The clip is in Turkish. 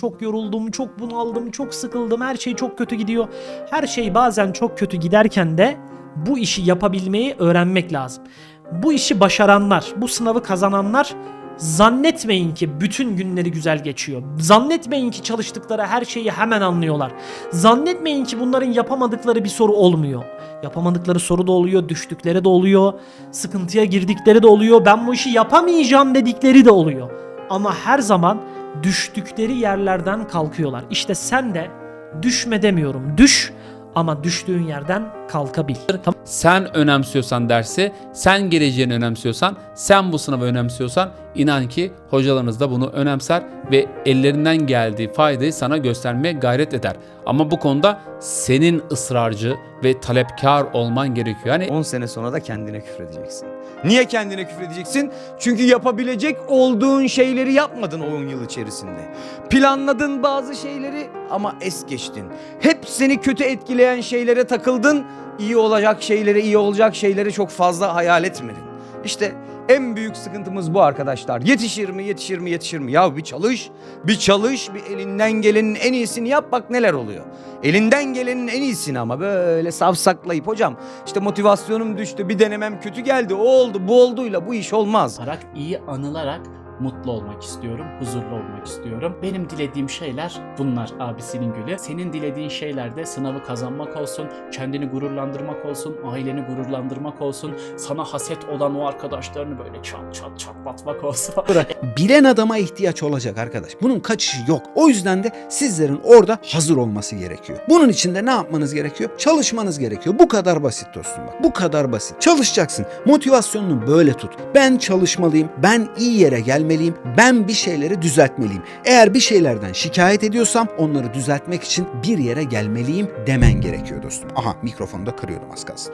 Çok yoruldum, çok bunaldım, çok sıkıldım, her şey çok kötü gidiyor. Her şey bazen çok kötü giderken de bu işi yapabilmeyi öğrenmek lazım. Bu işi başaranlar, bu sınavı kazananlar zannetmeyin ki bütün günleri güzel geçiyor. Zannetmeyin ki çalıştıkları her şeyi hemen anlıyorlar. Zannetmeyin ki bunların yapamadıkları bir soru olmuyor. Yapamadıkları soru da oluyor, düştükleri de oluyor, sıkıntıya girdikleri de oluyor, ben bu işi yapamayacağım dedikleri de oluyor. Ama her zaman düştükleri yerlerden kalkıyorlar. İşte sen de düşme demiyorum, düş ama düştüğün yerden kalkabil. Sen önemsiyorsan dersi, sen geleceğini önemsiyorsan, sen bu sınavı önemsiyorsan inan ki hocalarınız da bunu önemser ve ellerinden geldiği faydayı sana göstermeye gayret eder. Ama bu konuda senin ısrarcı ve talepkar olman gerekiyor. Yani 10 sene sonra da kendine küfredeceksin. Niye kendine küfredeceksin? Çünkü yapabilecek olduğun şeyleri yapmadın o 10 yıl içerisinde. Planladın bazı şeyleri ama es geçtin. Hep seni kötü etkileyen şeylere takıldın. İyi olacak şeyleri, iyi olacak şeyleri çok fazla hayal etmedin. İşte en büyük sıkıntımız bu arkadaşlar. Yetişir mi, yetişir mi, yetişir mi? Ya bir çalış, bir çalış, bir elinden gelenin en iyisini yap bak neler oluyor. Elinden gelenin en iyisini ama böyle savsaklayıp hocam işte motivasyonum düştü, bir denemem kötü geldi, o oldu, bu olduyla bu iş olmaz. olarak, iyi anılarak mutlu olmak istiyorum, huzurlu olmak istiyorum. Benim dilediğim şeyler bunlar abisinin gülü. Senin dilediğin şeyler de sınavı kazanmak olsun, kendini gururlandırmak olsun, aileni gururlandırmak olsun, sana haset olan o arkadaşlarını böyle çat çat çatlatmak olsun. bilen adama ihtiyaç olacak arkadaş. Bunun kaçışı yok. O yüzden de sizlerin orada hazır olması gerekiyor. Bunun için de ne yapmanız gerekiyor? Çalışmanız gerekiyor. Bu kadar basit dostum bak. Bu kadar basit. Çalışacaksın. Motivasyonunu böyle tut. Ben çalışmalıyım. Ben iyi yere gelmeliyim. Ben bir şeyleri düzeltmeliyim. Eğer bir şeylerden şikayet ediyorsam onları düzeltmek için bir yere gelmeliyim demen gerekiyor dostum. Aha mikrofonu da kırıyordum az kalsın.